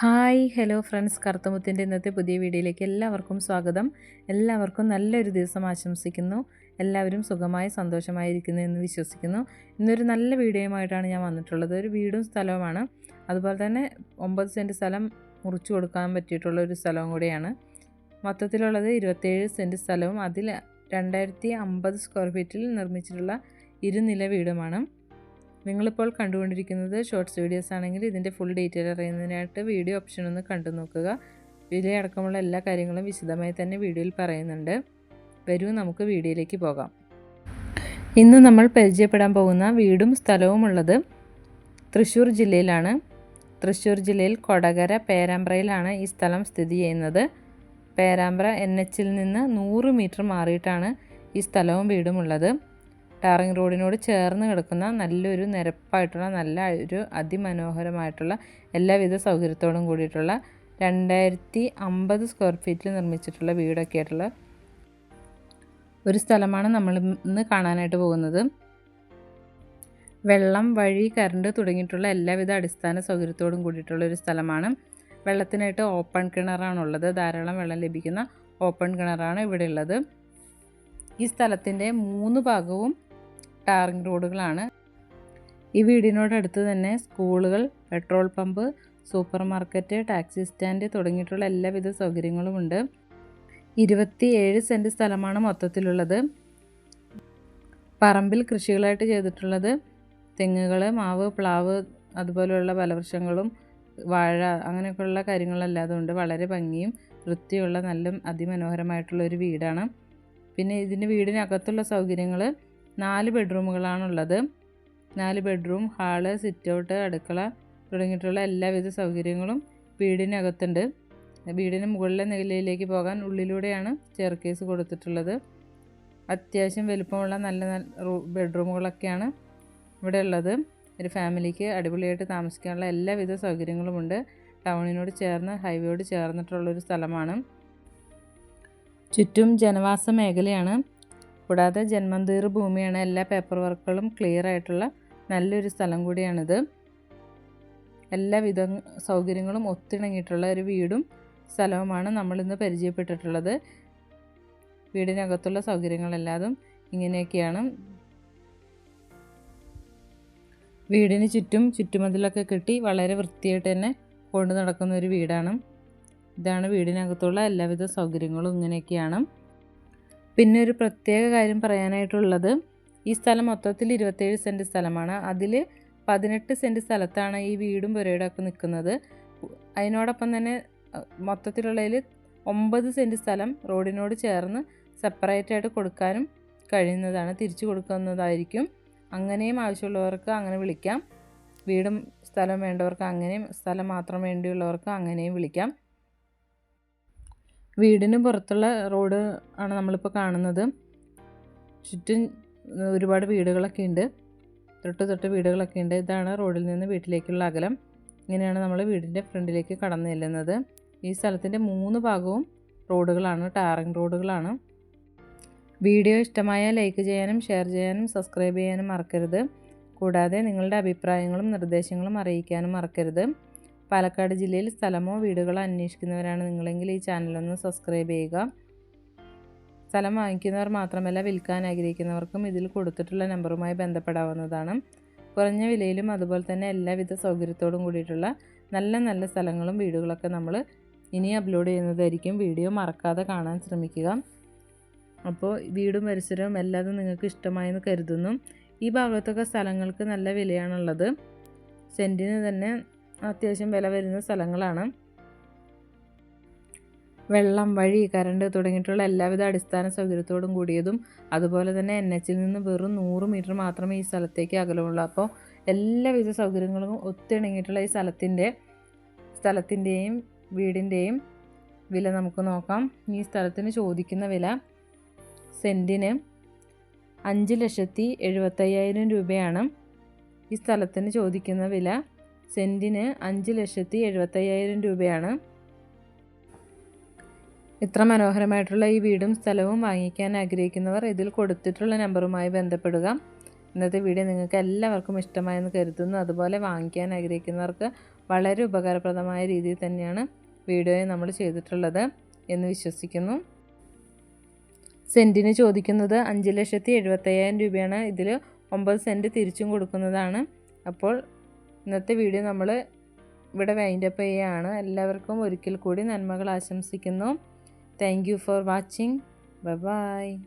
Hi hello friends. കറുത്തമുത്തിന്റെ ഇന്നത്തെ പുതിയ വീഡിയോയിലേക്ക് എല്ലാവർക്കും സ്വാഗതം. എല്ലാവർക്കും നല്ലൊരു ദിവസം ആശംസിക്കുന്നു. എല്ലാവരും സുഖമായി സന്തോഷമായിരിക്കുന്നു എന്ന് വിശ്വസിക്കുന്നു. ഇന്നൊരു നല്ല വീഡിയോയുമായിട്ടാണ് ഞാൻ വന്നിട്ടുള്ളത്. ഒരു വീടും സ്ഥലവുമാണ്. അതുപോലെ തന്നെ ഒമ്പത് സെന്റ് സ്ഥലം മുറിച്ചു കൊടുക്കാൻ പറ്റിയിട്ടുള്ള ഒരു സ്ഥലവും കൂടിയാണ്. മൊത്തത്തിലുള്ളത് ഇരുപത്തേഴ് സെന്റ് സ്ഥലവും. അതിൽ രണ്ടായിരത്തി അമ്പത് സ്ക്വയർ ഫീറ്റിൽ നിർമ്മിച്ചിട്ടുള്ള ഇരുനില വീടുമാണ്. നിങ്ങളിപ്പോൾ കണ്ടുകൊണ്ടിരിക്കുന്നത് ഷോർട്സ് വീഡിയോസ് ആണെങ്കിൽ ഇതിന്റെ ഫുൾ ഡീറ്റെയിൽ അറിയുന്നതിനായിട്ട് വീഡിയോ ഓപ്ഷൻ ഒന്ന് കണ്ടു നോക്കുക. വിലയടക്കമുള്ള എല്ലാ കാര്യങ്ങളും വിശദമായി തന്നെ വീഡിയോയിൽ പറയുന്നുണ്ട്. വരൂ നമുക്ക് വീഡിയോയിലേക്ക് പോകാം. ഇന്ന് നമ്മൾ പരിചയപ്പെടാൻ പോകുന്ന വീടും സ്ഥലവും ഉള്ളത് തൃശ്ശൂർ ജില്ലയിലാണ്. തൃശ്ശൂർ ജില്ലയിൽ കൊടകര പേരാമ്പ്രയിലാണ് ഈ സ്ഥലം സ്ഥിതി ചെയ്യുന്നത്. പേരാമ്പ്ര എൻ എച്ചിൽ നിന്ന് നൂറ് മീറ്റർ മാറിയിട്ടാണ് ഈ സ്ഥലവും വീടും ഉള്ളത്. ടാറിങ് റോഡിനോട് ചേർന്ന് കിടക്കുന്ന നല്ലൊരു നിരപ്പായിട്ടുള്ള നല്ല ഒരു അതിമനോഹരമായിട്ടുള്ള എല്ലാവിധ സൗകര്യത്തോടും കൂടിയിട്ടുള്ള രണ്ടായിരത്തി അമ്പത് സ്ക്വയർ ഫീറ്റിൽ നിർമ്മിച്ചിട്ടുള്ള വീടൊക്കെ ആയിട്ടുള്ള ഒരു സ്ഥലമാണ് നമ്മൾ ഇന്ന് കാണാനായിട്ട് പോകുന്നത്. വെള്ളം വഴി കറണ്ട് തുടങ്ങിയിട്ടുള്ള എല്ലാവിധ അടിസ്ഥാന സൗകര്യത്തോടും കൂടിയിട്ടുള്ള ഒരു സ്ഥലമാണ്. വെള്ളത്തിനായിട്ട് ഓപ്പൺ കിണറാണുള്ളത്. ധാരാളം വെള്ളം ലഭിക്കുന്ന ഓപ്പൺ കിണറാണ് ഇവിടെ ഉള്ളത്. ഈ സ്ഥലത്തിന്റെ മൂന്ന് ഭാഗവും ടാറിംഗ് റോഡുകളാണ്. ഈ വീടിനോടടുത്ത് തന്നെ സ്കൂളുകൾ petrol pump supermarket taxi stand തുടങ്ങിയിട്ടുള്ള എല്ലാവിധ സൗകര്യങ്ങളുമുണ്ട്. ഇരുപത്തി ഏഴ് സെന്റ് സ്ഥലമാണ് മൊത്തത്തിലുള്ളത്. പറമ്പിൽ കൃഷികളായിട്ട് ചെയ്തിട്ടുള്ളത് തെങ്ങുകൾ മാവ് പ്ലാവ് അതുപോലെയുള്ള ഫലവൃക്ഷങ്ങളും വാഴ അങ്ങനെയൊക്കെയുള്ള കാര്യങ്ങളല്ലാതെ ഉണ്ട് വളരെ ഭംഗിയും വൃത്തിയുള്ള നല്ല അതിമനോഹരമായിട്ടുള്ള ഒരു വീടാണ്. പിന്നെ ഇതിന്റെ വീടിനകത്തുള്ള സൗകര്യങ്ങൾ നാല് ബെഡ്റൂമുകളാണുള്ളത്. നാല് ബെഡ്റൂം ഹാൾ സിറ്റ് ഔട്ട് അടുക്കള തുടങ്ങിയിട്ടുള്ള എല്ലാവിധ സൗകര്യങ്ങളും വീടിനകത്തുണ്ട്. വീടിന് മുകളിലെ നിലയിലേക്ക് പോകാൻ ഉള്ളിലൂടെയാണ് ചെയർകേസ് കൊടുത്തിട്ടുള്ളത്. അത്യാവശ്യം വലുപ്പമുള്ള നല്ല നല്ല ബെഡ്റൂമുകളൊക്കെയാണ് ഇവിടെ ഉള്ളത് ഒരു ഫാമിലിക്ക് അടിപൊളിയായിട്ട് താമസിക്കാനുള്ള എല്ലാവിധ സൗകര്യങ്ങളുമുണ്ട്. ടൗണിനോട് ചേർന്ന് ഹൈവേയോട് ചേർന്നിട്ടുള്ളൊരു സ്ഥലമാണ്. ചുറ്റും ജനവാസ മേഖലയാണ്. കൂടാതെ ജന്മന്തീർ ഭൂമിയാണ് എല്ലാ പേപ്പർ വർക്കുകളും ക്ലിയർ ആയിട്ടുള്ള നല്ലൊരു സ്ഥലം കൂടിയാണിത്. എല്ലാവിധ സൗകര്യങ്ങളും ഒത്തിണങ്ങിയിട്ടുള്ള ഒരു വീടും സ്ഥലവുമാണ് നമ്മളിന്ന് പരിചയപ്പെട്ടിട്ടുള്ളത്. വീടിനകത്തുള്ള സൗകര്യങ്ങളെല്ലാതും ഇങ്ങനെയൊക്കെയാണ്. വീടിന് ചുറ്റും ചുറ്റുമതിലൊക്കെ കെട്ടി വളരെ വൃത്തിയായിട്ട് തന്നെ കൊണ്ടു നടക്കുന്ന ഒരു വീടാണ്. ഇതാണ് വീടിനകത്തുള്ള എല്ലാവിധ സൗകര്യങ്ങളും ഇങ്ങനെയൊക്കെയാണ്. പിന്നെ ഒരു പ്രത്യേക കാര്യം പറയാനായിട്ടുള്ളത്. ഈ സ്ഥലം മൊത്തത്തിൽ ഇരുപത്തേഴ് സെന്റ് സ്ഥലമാണ്. അതിൽ പതിനെട്ട് സെന്റ് സ്ഥലത്താണ് ഈ വീടും പുരയിടമൊക്കെ നിൽക്കുന്നത്. അതിനോടൊപ്പം തന്നെ മൊത്തത്തിലുള്ളതിൽ ഒമ്പത് സെന്റ് സ്ഥലം റോഡിനോട് ചേർന്ന് സെപ്പറേറ്റ് ആയിട്ട് കൊടുക്കാനും കഴിയുന്നതാണ്. തിരിച്ചു കൊടുക്കുന്നതായിരിക്കും. അങ്ങനെയും ആവശ്യമുള്ളവർക്ക് അങ്ങനെ വിളിക്കാം. വീടും സ്ഥലം വേണ്ടവർക്ക് അങ്ങനെയും സ്ഥലം മാത്രം വേണ്ടിയുള്ളവർക്ക് അങ്ങനെയും വിളിക്കാം. വീടിന് പുറത്തുള്ള റോഡ് ആണ് നമ്മളിപ്പോൾ കാണുന്നത്. ചുറ്റും ഒരുപാട് വീടുകളൊക്കെ ഉണ്ട്. തൊട്ട് തൊട്ട് വീടുകളൊക്കെ ഉണ്ട്. ഇതാണ് റോഡിൽ നിന്ന് വീട്ടിലേക്കുള്ള അകലം. ഇങ്ങനെയാണ് നമ്മൾ വീടിന്റെ ഫ്രണ്ടിലേക്ക് കടന്നു ചെല്ലുന്നത്. ഈ സ്ഥലത്തിന്റെ മൂന്ന് ഭാഗവും റോഡുകളാണ് ടാറിങ് റോഡുകളാണ്. വീഡിയോ ഇഷ്ടമായ ലൈക്ക് ചെയ്യാനും ഷെയർ ചെയ്യാനും സബ്സ്ക്രൈബ് ചെയ്യാനും മറക്കരുത്. കൂടാതെ നിങ്ങളുടെ അഭിപ്രായങ്ങളും നിർദ്ദേശങ്ങളും അറിയിക്കാനും മറക്കരുത്. പാലക്കാട് ജില്ലയിൽ സ്ഥലമോ വീടുകളോ അന്വേഷിക്കുന്നവരാണ് നിങ്ങളെങ്കിൽ ഈ ചാനലൊന്ന് സബ്സ്ക്രൈബ് ചെയ്യുക. സ്ഥലം വാങ്ങിക്കുന്നവർ മാത്രമല്ല വിൽക്കാൻ ആഗ്രഹിക്കുന്നവർക്കും ഇതിൽ കൊടുത്തിട്ടുള്ള നമ്പറുമായി ബന്ധപ്പെടാവുന്നതാണ്. കുറഞ്ഞ വിലയിലും അതുപോലെ തന്നെ എല്ലാവിധ സൗകര്യത്തോടും കൂടിയിട്ടുള്ള നല്ല നല്ല സ്ഥലങ്ങളും വീടുകളൊക്കെ നമ്മൾ ഇനി അപ്ലോഡ് ചെയ്യുന്നതായിരിക്കും. വീഡിയോ മറക്കാതെ കാണാൻ ശ്രമിക്കുക. അപ്പോൾ വീടും പരിസരവും എല്ലാതും നിങ്ങൾക്ക് ഇഷ്ടമായെന്ന് കരുതുന്നു. ഈ ഭാഗത്തൊക്കെ സ്ഥലങ്ങൾക്ക് നല്ല വിലയാണുള്ളത്. സെന്റിന് തന്നെ അത്യാവശ്യം വില വരുന്ന സ്ഥലങ്ങളാണ്. വെള്ളം വഴി കറണ്ട് തുടങ്ങിയിട്ടുള്ള എല്ലാവിധ അടിസ്ഥാന സൗകര്യത്തോടും കൂടിയതും അതുപോലെ തന്നെ എൻ എച്ചിൽ നിന്ന് വെറും നൂറ് മീറ്റർ മാത്രമേ ഈ സ്ഥലത്തേക്ക് അകലമുള്ളൂ. അപ്പോൾ എല്ലാവിധ സൗകര്യങ്ങളും ഒത്തിണങ്ങിയിട്ടുള്ള ഈ സ്ഥലത്തിന്റെ സ്ഥലത്തിന്റെയും വീടിന്റെയും വില നമുക്ക് നോക്കാം. ഈ സ്ഥലത്തിന് ചോദിക്കുന്ന വില സെന്റിന് അഞ്ച് ലക്ഷത്തി എഴുപത്തയ്യായിരം രൂപയാണ്. ഈ സ്ഥലത്തിന് ചോദിക്കുന്ന വില സെന്റിന് അഞ്ച് ലക്ഷത്തി എഴുപത്തയ്യായിരം രൂപയാണ്. ഇത്ര മനോഹരമായിട്ടുള്ള ഈ വീടും സ്ഥലവും വാങ്ങിക്കാൻ ആഗ്രഹിക്കുന്നവർ ഇതിൽ കൊടുത്തിട്ടുള്ള നമ്പറുമായി ബന്ധപ്പെടുക. ഇന്നത്തെ വീഡിയോ നിങ്ങൾക്ക് എല്ലാവർക്കും ഇഷ്ടമായെന്ന് കരുതുന്നു. അതുപോലെ വാങ്ങിക്കാൻ ആഗ്രഹിക്കുന്നവർക്ക് വളരെ ഉപകാരപ്രദമായ രീതിയിൽ തന്നെയാണ് വീഡിയോയെ നമ്മൾ ചെയ്തിട്ടുള്ളത് എന്ന് വിശ്വസിക്കുന്നു. സെന്റിന് ചോദിക്കുന്നത് അഞ്ച് ലക്ഷത്തി എഴുപത്തയ്യായിരം രൂപയാണ്. ഇതിൽ ഒമ്പത് സെന്റ് തിരിച്ചും കൊടുക്കുന്നതാണ്. അപ്പോൾ ഇന്നത്തെ വീഡിയോ നമ്മൾ ഇവിടെ വൈൻഡപ്പ് ചെയ്യുകയാണ് എല്ലാവർക്കും ഒരിക്കൽ കൂടി നന്മകൾ ആശംസിക്കുന്നു. Thank you for watching bye